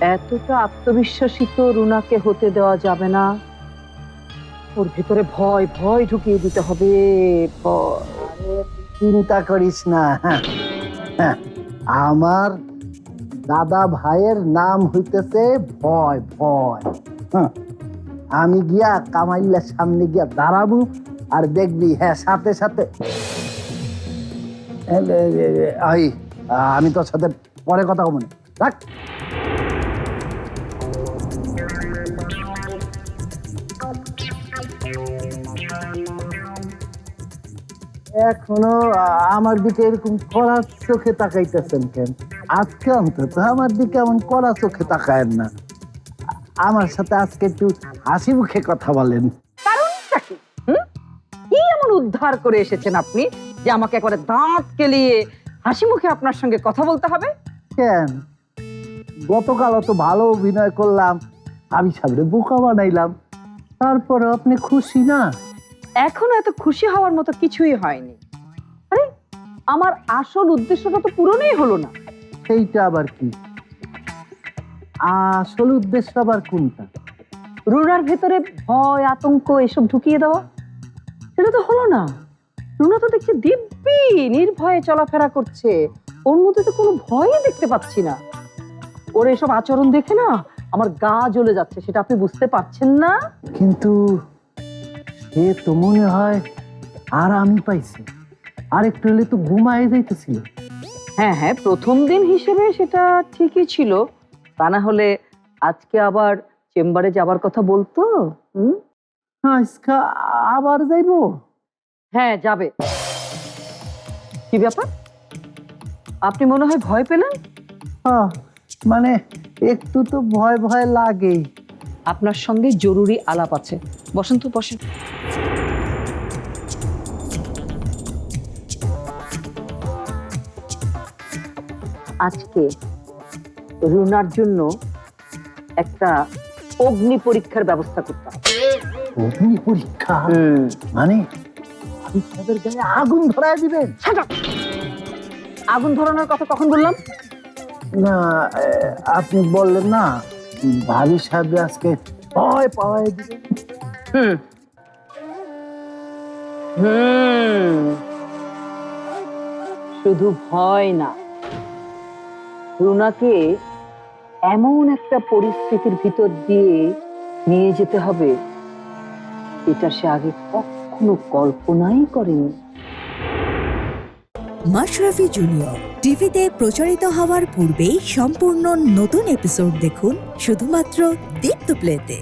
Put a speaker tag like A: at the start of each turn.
A: এতটা আত্মবিশ্বাসী তো রুনাকে হতে দেওয়া যাবে না। ওর ভিতরে ভয় ভয় ঢুকিয়ে দিতে হবে।
B: চিন্তা করিস না। আমার দাদা ভাইয়ের নাম হইতেছে ভয় ভয়। হ্যাঁ, আমি গিয়া কামাইল্লার সামনে গিয়া দাঁড়াবো আর দেখবি হ্যাঁ সাথে সাথে। আমি তোর সাথে পরে কথা বলব না। রাখ। এখনও আমার দিকে এরকম কড়া চোখে তাকাইতেছেন কেন? আজকে অন্তত আমার দিকে এমন কড়া চোখে তাকায়েন না। আমার সাথে আজকে একটু হাসি মুখে কথা বলেন।
A: কারণটা কি? হুম? কি এমন উদ্ধার করে এসেছেন আপনি যে আমাকে একবারে দাঁত কেলিয়ে হাসি মুখে আপনার সঙ্গে কথা বলতে হবে?
B: কেন? গতকাল অত ভালো অভিনয় করলাম আমি সামনে বোকা বানাইলাম। তারপরে আপনি খুশি না?
A: এখনও এত খুশি হওয়ার মতো কিছুই হয়নি। আরে আমার আসল উদ্দেশ্যটা তো পূরণই হলো না।
B: সেইটা আবার কি? আসল উদ্দেশ্য আবার কোনটা?
A: রুনার ভেতরে ভয় আতঙ্ক এসব ঢুকিয়ে দেওয়া? সেটা তো হলো না। রুনা তো দেখছি দিব্যি নির্ভয়ে চলাফেরা করছে। ওর মধ্যে তো কোনো ভয়ই দেখতে পাচ্ছি না। ওর এসব আচরণ দেখে না আমার গা জ্বলে যাচ্ছে সেটা আপনি বুঝতে পারছেন না?
B: কিন্তু সে তো মনে হয় আর আমি পাইছি। আর একটু হলে তো ঘুমায় যাইতেছিল।
A: হ্যাঁ হ্যাঁ প্রথম দিন হিসেবে সেটা ঠিকই ছিল। তা না হলে আজকে আবার চেম্বারে যাবার কথা বলতো? হুম?
B: আজকে আবার যাইবো?
A: হ্যাঁ যাবে। কি ব্যাপার? আপনি মনে হয় ভয় পেলেন?
B: মানে একটু তো ভয় ভয় লাগেই।
A: আপনার সঙ্গে জরুরি আলাপ আছে। বসন্ত বসেন। আজকে রুনার জন্য একটা অগ্নি পরীক্ষার ব্যবস্থা করতে হবে।
B: অগ্নি পরীক্ষা? মানে? আমি তাদের গায়ে আগুন ধরায় দিবেন।
A: আগুন ধরানোর কথা কখন বললাম?
B: না আপনি বললেন না ভাবি সাহেব আজকে ভয় পাওয়াই দিবেন।
A: শুধু ভয় না, রুনাকে এমন একটা পরিস্থিতির ভিতর দিয়ে নিয়ে যেতে হবে এটা সে আগে কখনো কল্পনাই করেনি।
C: মাশরাফি জুনিয়র, টিভিতে প্রচারিত হওয়ার পূর্বেই সম্পূর্ণ নতুন এপিসোড দেখুন শুধুমাত্র দীপ্ত প্লেতে।